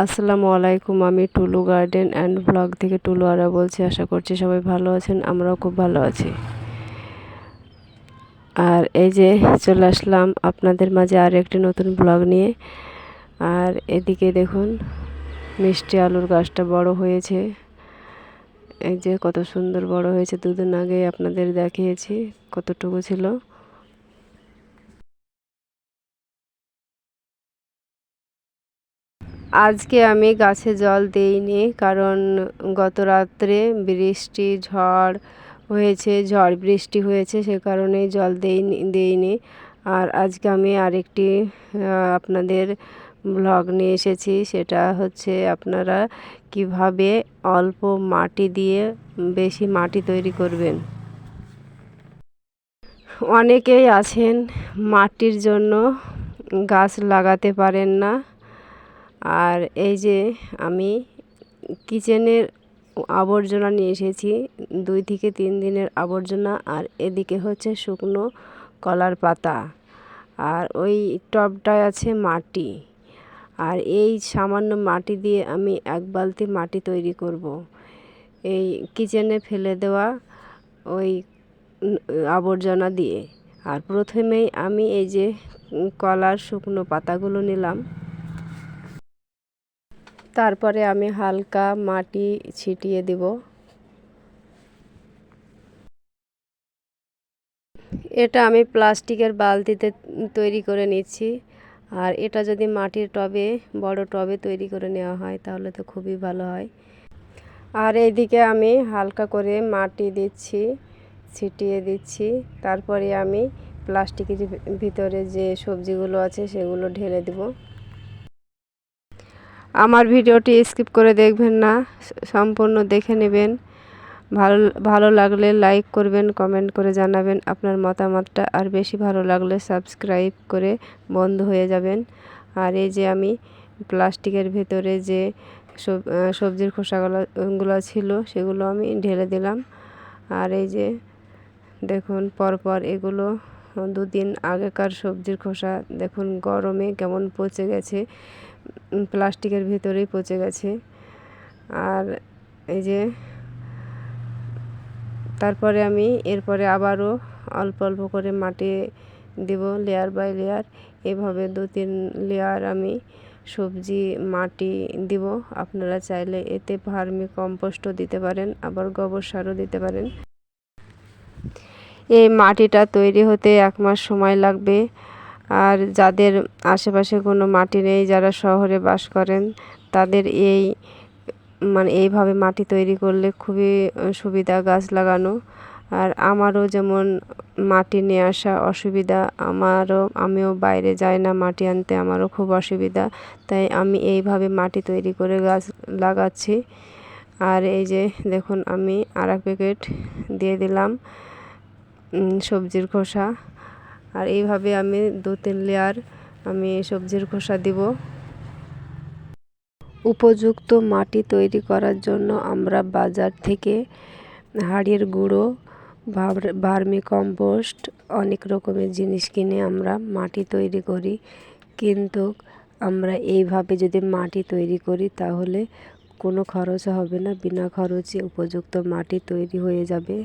আসসালামু আলাইকুম, আমি টুলু গার্ডেন অ্যান্ড ব্লগ থেকে টুলু আরা বলছি। আশা করছি সবাই ভালো আছেন, আমরাও খুব ভালো আছি। আর এই যে চলে আসলাম আপনাদের মাঝে আর একটি নতুন ব্লগ নিয়ে। আর এদিকে দেখুন, মিষ্টি আলুর গাছটা বড় হয়েছে। এই যে কত সুন্দর বড় হয়েছে, দুদিন আগে আপনাদের দেখিয়েছি কতটুকু ছিল। আজকে আমি গাছে জল দিইনি, কারণ গত রাত্রে বৃষ্টি, ঝড় হয়েছে, ঝড় বৃষ্টি হয়েছে, সে কারণে জল দেইনি, দিইনি। আর আজকে আমি আরেকটি আপনাদের ব্লগ নিয়ে এসেছি, সেটা হচ্ছে আপনারা কীভাবে অল্প মাটি দিয়ে বেশি মাটি তৈরি করবেন। অনেকেই আছেন মাটির জন্য গাছ লাগাতে পারেন না। আর এই যে আমি কিচেনের আবর্জনা নিয়ে এসেছি, দুই থেকে তিন দিনের আবর্জনা, আর এদিকে হচ্ছে শুকনো কলার পাতা, আর ওই টবটায় আছে মাটি, আর এই সামান্য মাটি দিয়ে আমি এক বালতি মাটি তৈরি করব। এই কিচেনে ফেলে দেওয়া ওই আবর্জনা দিয়ে, আর প্রথমেই আমি এই যে কলার শুকনো পাতাগুলো নিলাম তারপরে আমি হালকা মাটি ছিটিয়ে দেব। এটা আমি প্লাস্টিকের বালতিতে তৈরি করে নিচ্ছি। আর এটা যদি মাটির টবে, বড় টবে তৈরি করে নেওয়া হয়, তাহলে তো খুবই ভালো হয়। আর এইদিকে আমি হালকা করে মাটি দিচ্ছি, ছিটিয়ে দিচ্ছি। তারপরে আমি প্লাস্টিকের ভিতরে যে সবজিগুলো আছে, সেগুলো ঢেলে দেবো। আমার ভিডিওটি স্কিপ করে দেখবেন না, সম্পূর্ণ দেখে নেবেন। ভালো ভালো লাগলে লাইক করবেন, কমেন্ট করে জানাবেন আপনার মতামতটা, আর বেশি ভালো লাগলে সাবস্ক্রাইব করে বন্ধ হয়ে যাবেন। আর এই যে আমি প্লাস্টিকের ভেতরে যে সবজির খোসাগুলো ছিল, সেগুলো আমি ঢেলে দিলাম। আর এই যে দেখুন, পরপর এগুলো দুদিন আগেকার সবজির খোসা, দেখুন গরমে কেমন পচে গেছে। প্লাস্টিকের ভিতরেই পচে গেছে। আর এই যে তারপরে আমি এরপরে আবারও অল্প অল্প করে মাটি দেব লেয়ার বাই লেয়ার এভাবে দু তিন লেয়ার আমি সবজি, মাটি দিব। আপনারা চাইলে এতে ভার্মি কম্পোস্টও দিতে পারেন, আবার গোবর সারও দিতে পারেন। এই মাটিটা তৈরি হতে এক মাস সময় লাগবে। আর যাদের আশেপাশে কোনো মাটি নেই, যারা শহরে বাস করেন, তাদের এই মানে এইভাবে মাটি তৈরি করলে খুবই সুবিধা গাছ লাগানো। আর আমারও যেমন মাটি নিয়ে আসা অসুবিধা, আমারও, আমিও বাইরে যাই না মাটি আনতে, আমারও খুব অসুবিধা। তাই আমি এইভাবে মাটি তৈরি করে গাছ লাগাচ্ছি। আর এই যে দেখুন, আমি আর এক প্যাকেট দিয়ে দিলাম সবজির খোসা। আর এইভাবে আমি দু তিন লেয়ার আমি সবজির খোসা দিব। উপযুক্ত মাটি তৈরি করার জন্য আমরা বাজার থেকে হাড়ির গুঁড়ো ভার্মি কম্পোস্ট, অনেক রকমের জিনিস কিনে আমরা মাটি তৈরি করি। কিন্তু আমরা এইভাবে যদি মাটি তৈরি করি তাহলে কোনো খরচ হবে না, বিনা খরচে উপযুক্ত মাটি তৈরি হয়ে যাবে।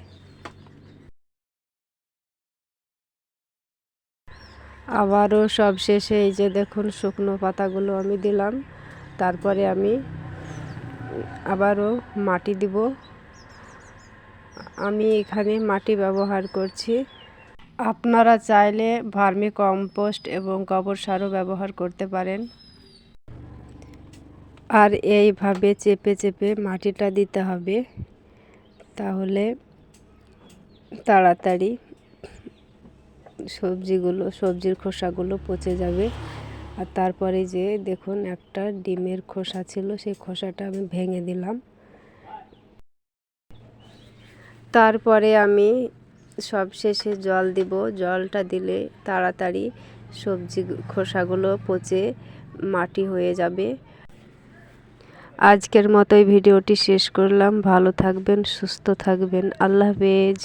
আবারও সব শেষে এই যে দেখুন শুকনো পাতাগুলো আমি দিলাম। তারপরে আমি আবারও মাটি দিব। আমি এখানে মাটি ব্যবহার করছি। আপনারা চাইলে ভার্মি কম্পোস্ট এবং গোবর সারও ব্যবহার করতে পারেন। আর এইভাবে চেপে চেপে মাটিটা দিতে হবে। তাহলে তাড়াতাড়ি সবজিগুলো, সবজির খোসাগুলো পচে যাবে। আর তারপরে যে দেখুন একটা ডিমের খোসা ছিল, সেই খোসাটা আমি ভেঙে দিলাম। তারপরে আমি সব শেষে জল দিব। জলটা দিলে তাড়াতাড়ি সবজি খোসাগুলো পচে মাটি হয়ে যাবে। আজকের মতোই ভিডিওটি শেষ করলাম। ভালো থাকবেন, সুস্থ থাকবেন। আল্লাহ হাফেজ।